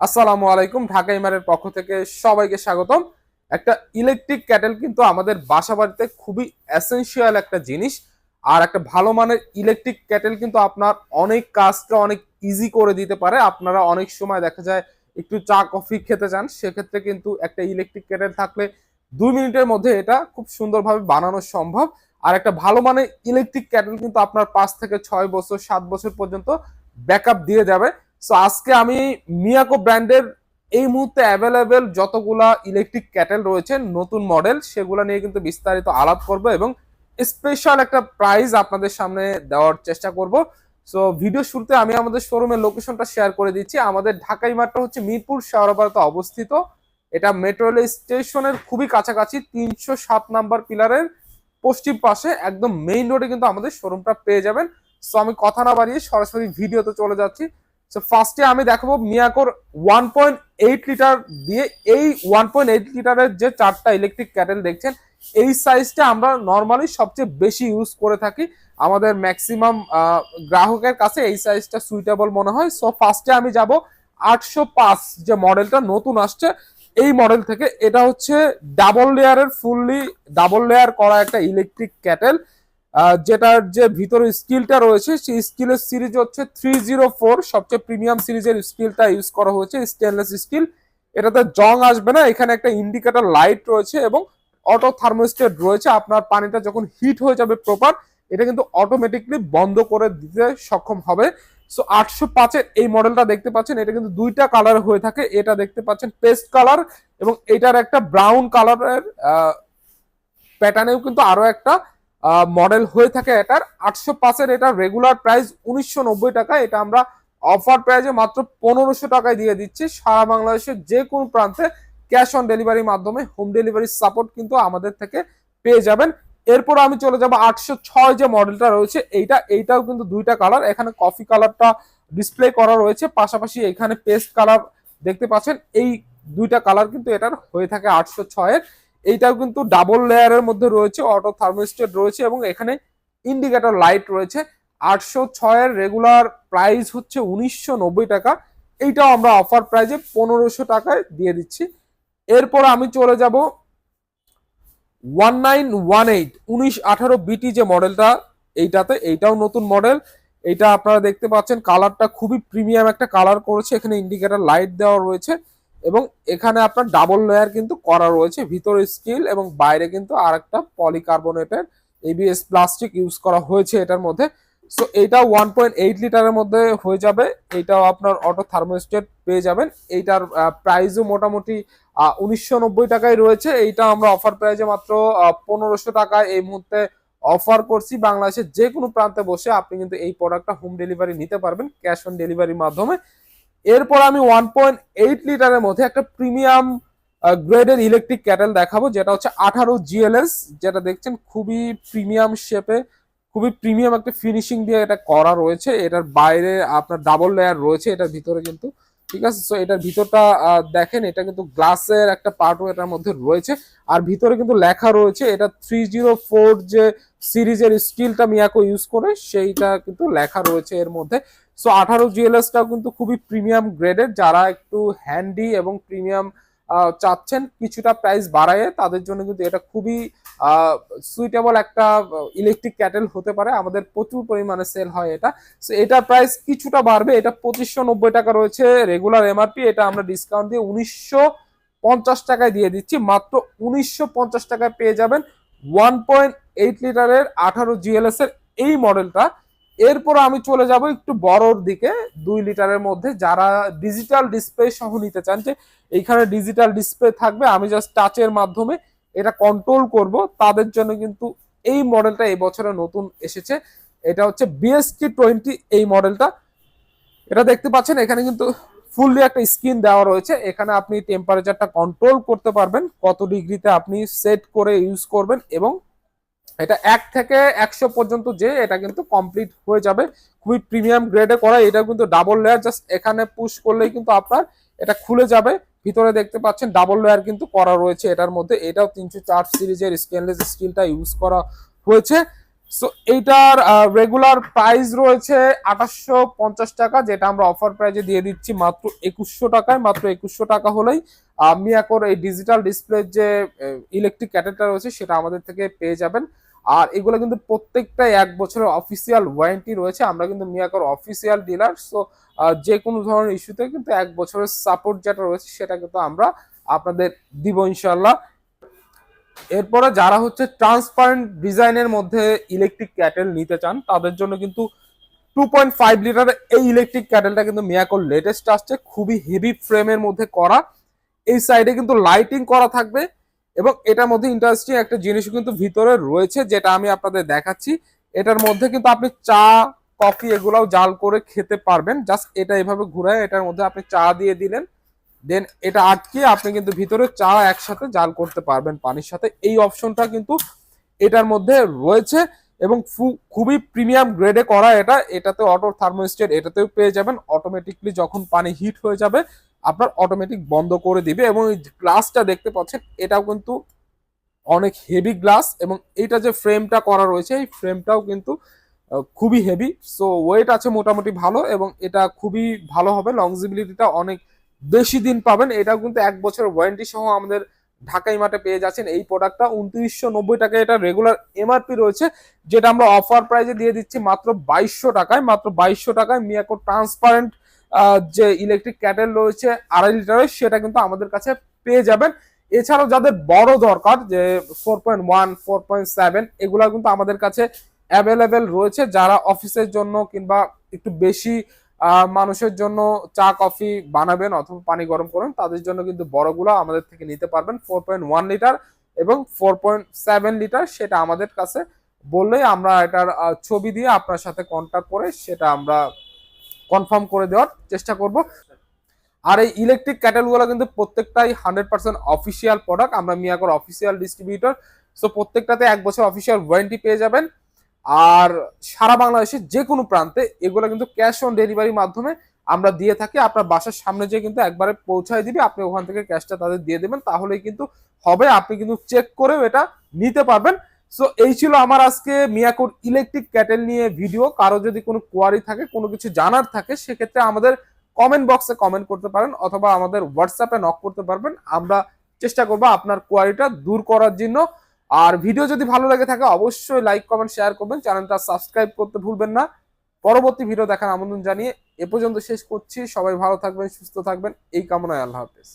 আসসালামু আলাইকুম, ঢাকা ইমারের পক্ষ থেকে সবাইকে স্বাগতম। একটা ইলেকট্রিক ক্যাটেল কিন্তু আমাদের বাসা বাড়িতে খুবই এসেনশিয়াল একটা জিনিস, আর একটা ভালো মানের ইলেকট্রিক ক্যাটেল কিন্তু আপনার অনেক কাজকে অনেক ইজি করে দিতে পারে। আপনারা অনেক সময় দেখা যায় একটু চা, কফি খেতে চান, সেক্ষেত্রে কিন্তু একটা ইলেকট্রিক ক্যাটেল থাকলে দুই মিনিটের মধ্যে এটা খুব সুন্দরভাবে বানানো সম্ভব। আর একটা ভালো মানের ইলেকট্রিক ক্যাটেল কিন্তু আপনার পাঁচ থেকে ছয় বছর, সাত বছর পর্যন্ত ব্যাকআপ দিয়ে যাবে। সো আজকে আমি মিয়াকো ব্র্যান্ডের এই মুহূর্তে অ্যাভেলেবেল যতগুলা ইলেকট্রিক ক্যাটেল রয়েছে, নতুন মডেল সেগুলো নিয়ে কিন্তু বিস্তারিত আলাপ করব এবং স্পেশাল একটা প্রাইজ আপনাদের সামনে দেওয়ার চেষ্টা করব। সো ভিডিও শুরুতে আমি আমাদের শোরুমের লোকেশনটা শেয়ার করে দিচ্ছি। আমাদের ঢাকাই মাঠটা হচ্ছে মিরপুর শাহরাবাড়িতে অবস্থিত। এটা মেট্রো রেল স্টেশনের খুবই কাছাকাছি, তিনশো সাত নাম্বার পিলারের পশ্চিম পাশে, একদম মেইন রোডে কিন্তু আমাদের শোরুমটা পেয়ে যাবেন। সো আমি কথা না বাড়িয়ে সরাসরি ভিডিওতে চলে যাচ্ছি। সো ফার্স্টে আমি দেখাবো মিয়াকোর ওয়ান পয়েন্ট এইট লিটার দিয়ে এই ওয়ান পয়েন্ট এইট লিটারের যে চারটা ইলেকট্রিক ক্যাটেল দেখছেন, এই সাইজটা আমরা নর্মালি সবচেয়ে বেশি ইউজ করে থাকি আমাদের ম্যাক্সিমাম গ্রাহকের কাছে এই সাইজটা সুইটেবল মনে হয়। সো ফার্স্টে আমি যাব আটশো পাঁচ যে মডেলটা নতুন আসছে, এই মডেল থেকে। এটা হচ্ছে ডাবল লেয়ারের ফুললি ডাবল লেয়ার করা একটা ইলেকট্রিক ক্যাটেল যেটার যে ভিতরে স্টিলটা রয়েছে, সেই স্টিলের সিরিজ হচ্ছে থ্রি জিরো ফোর সবচেয়ে প্রিমিয়াম সিরিজের স্টিলটা ইউজ করা হয়েছে স্টেনলেস স্টিল এটাতে জং আসবে না, এখানে একটা ইন্ডিকেটর লাইট রয়েছে এবং অটো থার্মোস্টেট রয়েছে। আপনার পানিটা যখন হিট হয়ে যাবে প্রপার এটা কিন্তু অটোমেটিকলি বন্ধ করে দিতে সক্ষম হবে। সো আটশো পাঁচের এই মডেলটা দেখতে পাচ্ছেন, এটা কিন্তু দুইটা কালার হয়ে থাকে। এটা দেখতে পাচ্ছেন পেস্ট কালার এবং এটার একটা ব্রাউন কালারের প্যাটার্নেও কিন্তু আরও একটা মডেল হয়ে থাকে এটার। আটশো পাঁচের এটা রেগুলার প্রাইস উনিশশো নব্বই টাকা। এটা আমরা অফার প্রাইজে মাত্র পনেরোশো টাকায় দিয়ে দিচ্ছি। সারা বাংলাদেশের যে কোনো প্রান্তে ক্যাশ অন ডেলিভারির মাধ্যমে হোম ডেলিভারি সাপোর্ট কিন্তু আমাদের থেকে পেয়ে যাবেন। এরপর আমি চলে যাব আটশো ছয় যে মডেলটা রয়েছে। এইটা, এইটাও কিন্তু দুইটা কালার এখানে কফি কালারটা ডিসপ্লে করা রয়েছে। পাশাপাশি এখানে পেস্ট কালার দেখতে পাচ্ছেন। এই দুইটা কালার কিন্তু এটার হয়ে থাকে আটশো ছয়ের। এইটাও কিন্তু ডাবল লেয়ারের মধ্যে রয়েছে অটো থার্মোস্টেট রয়েছে এবং এখানে ইন্ডিকেটর লাইট রয়েছে। আটশো ছয়ের রেগুলার প্রাইস হচ্ছে উনিশশো নব্বই টাকা। এইটাও আমরা অফার প্রাইজে পনেরোশো টাকায় দিয়ে দিচ্ছি। এরপর আমি চলে যাব ওয়ান নাইন ওয়ান এইট, উনিশ আঠারো বিটি যে মডেলটা এইটাতে, এইটাও নতুন মডেল এটা আপনারা দেখতে পাচ্ছেন কালারটা খুবই প্রিমিয়াম একটা কালার করেছে। এখানে ইন্ডিকেটর লাইট দেওয়া রয়েছে। এবং এখানে আপনার ডাবল লেয়ার কিন্তু করা রয়েছে। ভিতরে স্টিল এবং বাইরে কিন্তু আর একটা পলিকার্বনেটের এবিএস প্লাস্টিক ইউজ করা হয়েছে এটার মধ্যে। সো এইটা ওয়ান পয়েন্ট এইট লিটারের মধ্যে হয়ে যাবে। এইটাও আপনার অটো থার্মোস্টেট পেয়ে যাবেন। এইটার প্রাইসও মোটামুটি উনিশশো নব্বই টাকায় রয়েছে। এইটা আমরা অফার প্রাইজে মাত্র পনেরোশো টাকায় এই মুহূর্তে অফার করছি। বাংলাদেশের যে কোনো প্রান্তে বসে আপনি কিন্তু এই প্রোডাক্টটা হোম ডেলিভারি নিতে পারবেন ক্যাশ অন ডেলিভারির মাধ্যমে। এরপর আমি ওয়ান পয়েন্ট এইট লিটারের মধ্যে একটা প্রিমিয়াম গ্রেডের ইলেকট্রিক ক্যাটেল দেখাবো, যেটা হচ্ছে আঠারো জিএলএস যেটা দেখছেন খুবই প্রিমিয়াম শেপে খুবই প্রিমিয়াম একটা ফিনিশিং দিয়ে এটা করা রয়েছে। এটার বাইরে আপনার ডাবল লেয়ার রয়েছে, এটার ভিতরে কিন্তু, ঠিক আছে? সো এটার ভিতরটা দেখেন, এটা কিন্তু গ্লাসের একটা পার্টও এটার মধ্যে রয়েছে। আর ভিতরে কিন্তু লেখা রয়েছে, এটা থ্রি জিরো ফোর যে সিরিজের স্টিলটা মিয়াকো ইউজ করে, সেইটা কিন্তু লেখা রয়েছে এর মধ্যে। সো আঠারো জিএলএসটাও কিন্তু খুবই প্রিমিয়াম গ্রেডের যারা একটু হ্যান্ডি এবং প্রিমিয়াম চাচ্ছেন কিছুটা প্রাইস বাড়ায়, তাদের জন্য কিন্তু এটা খুবই সুইটেবল একটা ইলেকট্রিক ক্যাটেল হতে পারে। আমাদের প্রচুর পরিমাণে সেল হয় এটা। সো এটার প্রাইস কিছুটা বাড়বে। এটা পঁচিশশো নব্বই টাকা রয়েছে রেগুলার এমআরপি এটা আমরা ডিসকাউন্ট দিয়ে উনিশশো পঞ্চাশ টাকায় দিয়ে দিচ্ছি। মাত্র উনিশশো পঞ্চাশ টাকায় পেয়ে যাবেন। ওয়ান পয়েন্ট এইট লিটারের আঠারো জিএলএস এর এই মডেলটা এরপর আমি চলে যাব একটু বড়র দিকে, দুই লিটারের মধ্যে। যারা ডিজিটাল ডিসপ্লে সহ নিতে চান যে এইখানে ডিজিটাল ডিসপ্লে থাকবে, আমি জাস্ট টাচের মাধ্যমে এটা কন্ট্রোল করব। তাদের জন্য কিন্তু এই মডেলটা এই বছরে নতুন এসেছে। এটা হচ্ছে বিএসটি টোয়েন্টি এই মডেলটা এটা দেখতে পাচ্ছেন, এখানে কিন্তু ফুললি একটা স্ক্রিন দেওয়া রয়েছে। এখানে আপনি টেম্পারেচারটা কন্ট্রোল করতে পারবেন, কত ডিগ্রিতে আপনি সেট করে ইউজ করবেন এবং এটা এক থেকে একশো পর্যন্ত যে, এটা কিন্তু কমপ্লিট হয়ে যাবে। খুবই প্রিমিয়াম গ্রেডে করা এটা কিন্তু ডাবল লেয়ার জাস্ট এখানে পুশ করলেই কিন্তু আপনার এটা খুলে যাবে। ভিতরে দেখতে পাচ্ছেন ডাবল লেয়ার কিন্তু করা রয়েছে এটার মধ্যে। এটাও তিনশো চার সিরিজের স্টেনলেস স্টিলটা ইউজ করা হয়েছে। সো এইটার রেগুলার প্রাইস রয়েছে আঠাশশো পঞ্চাশ টাকা, যেটা আমরা অফার প্রাইজে দিয়ে দিচ্ছি মাত্র একুশশো টাকায়। মাত্র একুশশো টাকা হলেই মিয়াকোর এই ডিজিটাল ডিসপ্লে যে ইলেকট্রিক ক্যাটেলটা রয়েছে, সেটা আমাদের থেকে পেয়ে যাবেন। আর এগুলো কিন্তু প্রত্যেকটাই এক বছরের অফিসিয়াল ওয়ারেন্টি রয়েছে। আমরা কিন্তু মিয়াকোর অফিসিয়াল ডিলার সো যে কোনো ধরনের ইস্যুতে কিন্তু এক বছরের সাপোর্ট যেটা রয়েছে সেটা কিন্তু আমরা আপনাদের দিব ইনশাল্লাহ এরপরে যারা হচ্ছে ট্রান্সপারেন্ট ডিজাইনের মধ্যে ইলেকট্রিক ক্যাটেল নিতে চান, তাদের জন্য কিন্তু টু পয়েন্ট ফাইভ লিটারের এই ইলেকট্রিক ক্যাটেলটা কিন্তু মিয়াকোর লেটেস্ট আসছে, খুবই হেভি ফ্রেমের মধ্যে করা। এই সাইডে কিন্তু লাইটিং করা থাকবে। এবং এটার মধ্যে ইন্টারেস্টিং একটা জিনিস কিন্তু ভিতরে রয়েছে, যেটা আমি আপনাদের দেখাচ্ছি। এটার মধ্যে কিন্তু আপনি চা, কফি এগুলাও জাল করে খেতে পারবেন। জাস্ট এটা এভাবে ঘুরায়, এটার মধ্যে আপনি চা দিয়ে দিলেন। দেন এটা আটকে আপনি কিন্তু ভিতরে চা একসাথে জাল করতে পারবেন পানির সাথে। এই অপশনটা কিন্তু এটার মধ্যে রয়েছে এবং খুবই প্রিমিয়াম গ্রেডে করা এটা। এটাতে অটো থার্মোস্টেট এটাতেও পেয়ে যাবেন। অটোমেটিকলি যখন পানি হিট হয়ে যাবে আপনার অটোমেটিক বন্ধ করে দিবে এবং এই গ্লাসটা দেখতে পাচ্ছেন, এটাও কিন্তু অনেক হেভি গ্লাস এবং এইটা যে ফ্রেমটা করা রয়েছে, এই ফ্রেমটাও কিন্তু খুবই হেভি সো ওয়েট আছে মোটামুটি ভালো এবং এটা খুবই ভালো হবে লংজিবিলিটিটা অনেক বেশি দিন পাবেন। এটাও কিন্তু এক বছরের ওয়ারেন্টি সহ আমাদের ঢাকাই মাঠে পেয়ে যাচ্ছেন। এই প্রোডাক্টটা উনত্রিশশো নব্বই টাকায় এটা রেগুলার এমআরপি রয়েছে, যেটা আমরা অফার প্রাইজে দিয়ে দিচ্ছি মাত্র বাইশশো টাকায়। মাত্র বাইশশো টাকায় মিয়াকো ট্রান্সপারেন্ট যে ইলেকট্রিক ক্যাটেল রয়েছে, আড়াই লিটারের, সেটা কিন্তু আমাদের কাছে পেয়ে যাবেন। এছাড়াও যাদের বড় দরকার, যে four point one four point seven এগুলো কিন্তু আমাদের কাছে অ্যাভেলেবেল রয়েছে। যারা অফিসের জন্য কিংবা একটু বেশি মানুষের জন্য চা কফি বানাবেন অথবা পানি গরম করবেন তাদের জন্য কিন্তু বড়গুলো আমাদের থেকে নিতে পারবেন। ফোর পয়েন্ট ওয়ান লিটার এবং ফোর পয়েন্ট সেভেন লিটার, সেটা আমাদের কাছে বললেই আমরা এটার ছবি দিয়ে আপনার সাথে কন্ট্যাক্ট করে সেটা আমরা কনফার্ম করে দেওয়ার চেষ্টা করব। আর এই ইলেকট্রিক ক্যাটেলগুলো কিন্তু প্রত্যেকটাই হান্ড্রেড পার্সেন্ট অফিসিয়াল প্রোডাক্ট আমরা মিয়াকোর অফিসিয়াল ডিস্ট্রিবিউটর সো প্রত্যেকটাতে এক বছর অফিসিয়াল ওয়ারেন্টি পেয়ে যাবেন। আর সারা বাংলাদেশের যে কোনো প্রান্তে এগুলো কিন্তু ক্যাশ অন ডেলিভারির মাধ্যমে আমরা দিয়ে থাকি। আপনার বাসার সামনে যে কিন্তু একবারে পৌঁছায় দিবে। আপনি ওখান থেকে ক্যাশটা তাদের দিয়ে দেবেন। তাহলেই কিন্তু হবে। আপনি কিন্তু চেক করেও এটা নিতে পারবেন। সো এই ছিল আমার আজকে মিয়াকোর ইলেকট্রিক ক্যাটেল নিয়ে ভিডিও কারও যদি কোনো কোয়ারি থাকে, কোনো কিছু জানার থাকে, সেক্ষেত্রে আমাদের কমেন্ট বক্সে কমেন্ট করতে পারেন অথবা আমাদের হোয়াটসঅ্যাপে নক করতে পারবেন। আমরা চেষ্টা করব আপনার কোয়ারিটা দূর করার জন্য। আর ভিডিও যদি ভালো লাগে থাকে, অবশ্যই লাইক কমেন্ট শেয়ার করবেন। চ্যানেলটা সাবস্ক্রাইব করতে ভুলবেন না। পরবর্তী ভিডিও দেখার আমন্ত্রণ জানিয়ে এ পর্যন্ত শেষ করছি। সবাই ভালো থাকবেন, সুস্থ থাকবেন। এই কামনায় আল্লাহ হাফেজ।